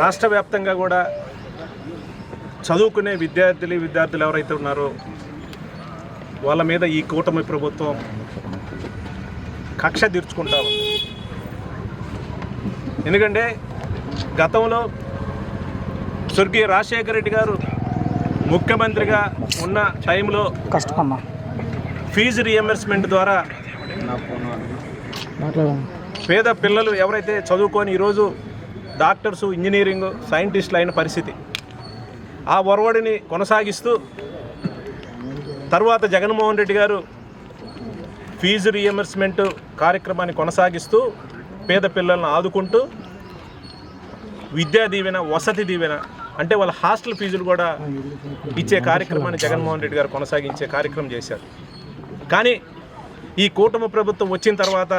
రాష్ట్ర వ్యాప్తంగా కూడా చదువుకునే విద్యార్థులు విద్యార్థులు ఎవరైతే ఉన్నారో వాళ్ళ మీద ఈ కూటమి ప్రభుత్వం కక్ష తీర్చుకుంటా ఉంది. ఎందుకంటే గతంలో స్వర్గీయ రాజశేఖర రెడ్డి గారు ముఖ్యమంత్రిగా ఉన్న టైంలో కష్టమమ్మా ఫీజు రియంబర్స్మెంట్ ద్వారా పేద పిల్లలు ఎవరైతే చదువుకొని ఈరోజు డాక్టర్సు ఇంజనీరింగ్ సైంటిస్టులు అయిన పరిస్థితి. ఆ ఒరవడిని కొనసాగిస్తూ తర్వాత జగన్మోహన్ రెడ్డి గారు ఫీజు రియంబర్స్మెంట్ కార్యక్రమాన్ని కొనసాగిస్తూ పేద పిల్లలను ఆదుకుంటూ విద్యా దీవెన వసతి దీవెన అంటే వాళ్ళ హాస్టల్ ఫీజులు కూడా ఇచ్చే కార్యక్రమాన్ని జగన్మోహన్ రెడ్డి గారు కొనసాగించే కార్యక్రమం చేశారు. కానీ ఈ కూటమి ప్రభుత్వం వచ్చిన తర్వాత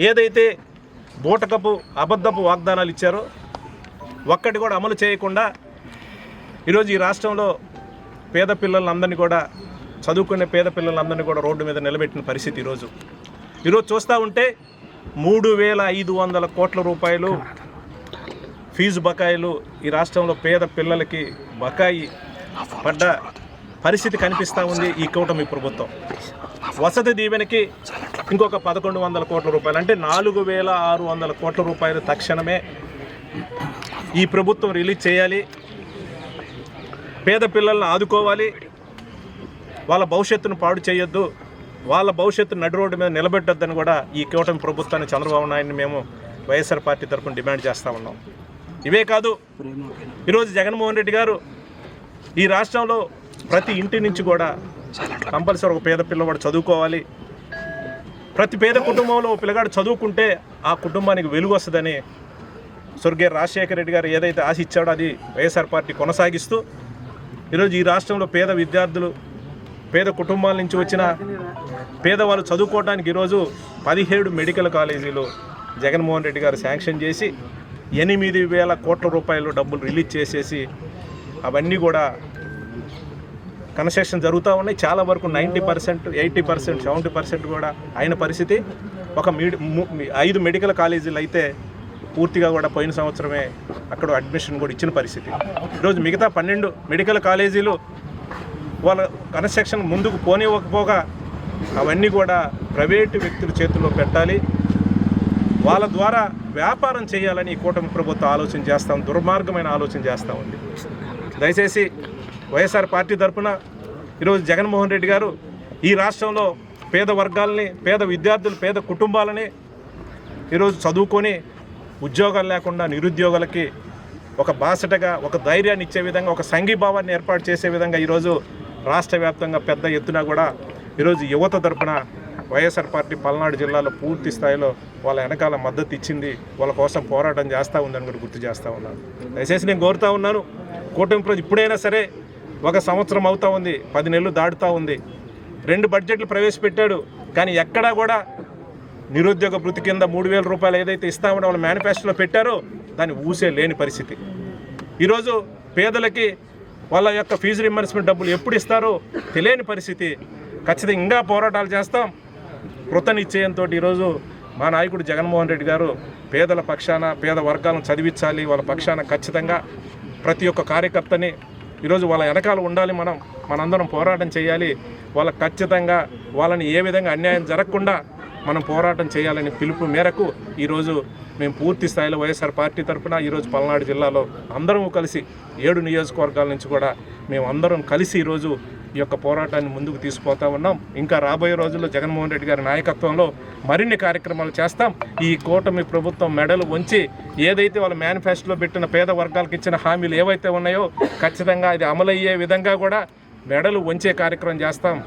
ఏదైతే బూటకపు అబద్ధపు వాగ్దానాలు ఇచ్చారో ఒక్కటి కూడా అమలు చేయకుండా ఈరోజు ఈ రాష్ట్రంలో పేద పిల్లలందరినీ కూడా చదువుకునే పేద పిల్లలందరినీ కూడా రోడ్డు మీద నిలబెట్టిన పరిస్థితి ఈరోజు. ఈరోజు చూస్తూ ఉంటే మూడు వేల ఐదు వందల కోట్ల రూపాయలు ఫీజు బకాయిలు ఈ రాష్ట్రంలో పేద పిల్లలకి బకాయి పడ్డ పరిస్థితి కనిపిస్తూ ఉంది ఈ కూటమి ప్రభుత్వం. వసతి దీవెనకి ఇంకొక పదకొండు వందల కోట్ల రూపాయలు. అంటే నాలుగు వేల ఆరు వందల కోట్ల రూపాయలు తక్షణమే ఈ ప్రభుత్వం రిలీజ్ చేయాలి. పేద పిల్లల్ని ఆదుకోవాలి. వాళ్ళ భవిష్యత్తును పాడు చేయొద్దు. వాళ్ళ భవిష్యత్తు నడి రోడ్డు మీద నిలబెట్టొద్దని కూడా ఈ కూటమి ప్రభుత్వాన్ని చంద్రబాబు నాయుడిని మేము వైఎస్ఆర్ పార్టీ తరఫున డిమాండ్ చేస్తూ ఉన్నాం. ఇవే కాదు ఈరోజు జగన్మోహన్ రెడ్డి గారు ఈ రాష్ట్రంలో ప్రతి ఇంటి నుంచి కూడా కంపల్సరీ ఒక పేద పిల్లవాడు చదువుకోవాలి. ప్రతి పేద కుటుంబంలో పిల్లగాడు చదువుకుంటే ఆ కుటుంబానికి వెలుగు వస్తుందని స్వర్గీయ రాజశేఖర రెడ్డి గారు ఏదైతే ఆశ ఇచ్చాడో అది వైఎస్ఆర్ పార్టీ కొనసాగిస్తూ ఈరోజు ఈ రాష్ట్రంలో పేద విద్యార్థులు పేద కుటుంబాల నుంచి వచ్చిన పేదవాళ్ళు చదువుకోవడానికి ఈరోజు పదిహేడు మెడికల్ కాలేజీలు జగన్మోహన్ రెడ్డి గారు శాంక్షన్ చేసి ఎనిమిది వేల కోట్ల రూపాయలు డబ్బులు రిలీజ్ చేసేసి అవన్నీ కూడా కన్స్ట్రక్షన్ జరుగుతూ ఉన్నాయి. చాలా వరకు ninety percent eighty percent seventy percent కూడా అయిన పరిస్థితి. ఒక మీడి ము- ఐదు మెడికల్ కాలేజీలు అయితే పూర్తిగా కూడా పోయిన సంవత్సరమే అక్కడ అడ్మిషన్ కూడా ఇచ్చిన పరిస్థితి. ఈరోజు మిగతా పన్నెండు మెడికల్ కాలేజీలు వాళ్ళ కన్స్ట్రక్షన్ ముందుకు పోనివ్వకపోగా అవన్నీ కూడా ప్రైవేటు వ్యక్తుల చేతుల్లో పెట్టాలి. వాళ్ళ ద్వారా వ్యాపారం చేయాలని ఈ కూటమి ప్రభుత్వం ఆలోచన చేస్తాం దుర్మార్గమైన ఆలోచన చేస్తూ ఉంది. దయచేసి వైఎస్ఆర్ పార్టీ తరఫున ఈరోజు జగన్మోహన్ రెడ్డి గారు ఈ రాష్ట్రంలో పేద వర్గాలని పేద విద్యార్థులు పేద కుటుంబాలని ఈరోజు చదువుకొని ఉద్యోగాలు లేకుండా నిరుద్యోగులకి ఒక బాసటగా ఒక ధైర్యాన్ని ఇచ్చే విధంగా ఒక సంఘీభావాన్ని ఏర్పాటు చేసే విధంగా ఈరోజు రాష్ట్ర వ్యాప్తంగా పెద్ద ఎత్తున కూడా ఈరోజు యువత తరపున వైఎస్ఆర్ పార్టీ పల్నాడు జిల్లాలో పూర్తి స్థాయిలో వాళ్ళ వెనకాల మద్దతు ఇచ్చింది. వాళ్ళ కోసం పోరాటం చేస్తూ ఉందని కూడా గుర్తు చేస్తూ ఉన్నాను. దయచేసి నేను కోరుతా ఉన్నాను. కూటమి ప్రభుత్వం ఇప్పుడైనా సరే ఒక సంవత్సరం అవుతా ఉంది పది నెలలు దాటుతూ ఉంది. రెండు బడ్జెట్లు ప్రవేశపెట్టాడు కానీ ఎక్కడా కూడా నిరుద్యోగ భృతి కింద మూడు వేల రూపాయలు ఏదైతే ఇస్తామని వాళ్ళు మేనిఫెస్టోలో పెట్టారో దాన్ని ఊసే లేని పరిస్థితి. ఈరోజు పేదలకి వాళ్ళ యొక్క ఫీజు రింబర్స్మెంట్ డబ్బులు ఎప్పుడు ఇస్తారో తెలియని పరిస్థితి. ఖచ్చితంగా ఇంకా పోరాటాలు చేస్తాం. కృత నిశ్చయంతో ఈరోజు మా నాయకుడు జగన్మోహన్ రెడ్డి గారు పేదల పక్షాన పేద వర్గాలను చదివించాలి వాళ్ళ పక్షాన ఖచ్చితంగా ప్రతి ఒక్క కార్యకర్తని ఈరోజు వాళ్ళ వెనకాల ఉండాలి మనం మనందరం పోరాటం చేయాలి. వాళ్ళ ఖచ్చితంగా వాళ్ళని ఏ విధంగా అన్యాయం జరగకుండా మనం పోరాటం చేయాలని పిలుపు మేరకు ఈరోజు మేము పూర్తి స్థాయిలో వైఎస్ఆర్ పార్టీ తరఫున ఈరోజు పల్నాడు జిల్లాలో అందరం కలిసి ఏడు నియోజకవర్గాల నుంచి కూడా మేము అందరం కలిసి ఈరోజు ఈ యొక్క పోరాటాన్ని ముందుకు తీసుకుపోతా ఉన్నాం. ఇంకా రాబోయే రోజుల్లో జగన్మోహన్ రెడ్డి గారి నాయకత్వంలో మరిన్ని కార్యక్రమాలు చేస్తాం. ఈ కూటమి ప్రభుత్వం మెడలు ఉంచి ఏదైతే వాళ్ళ మేనిఫెస్టోలో పెట్టిన పేద వర్గాలకు ఇచ్చిన హామీలు ఏవైతే ఉన్నాయో ఖచ్చితంగా అది అమలయ్యే విధంగా కూడా మెడలు వంచే కార్యక్రమం చేస్తాం.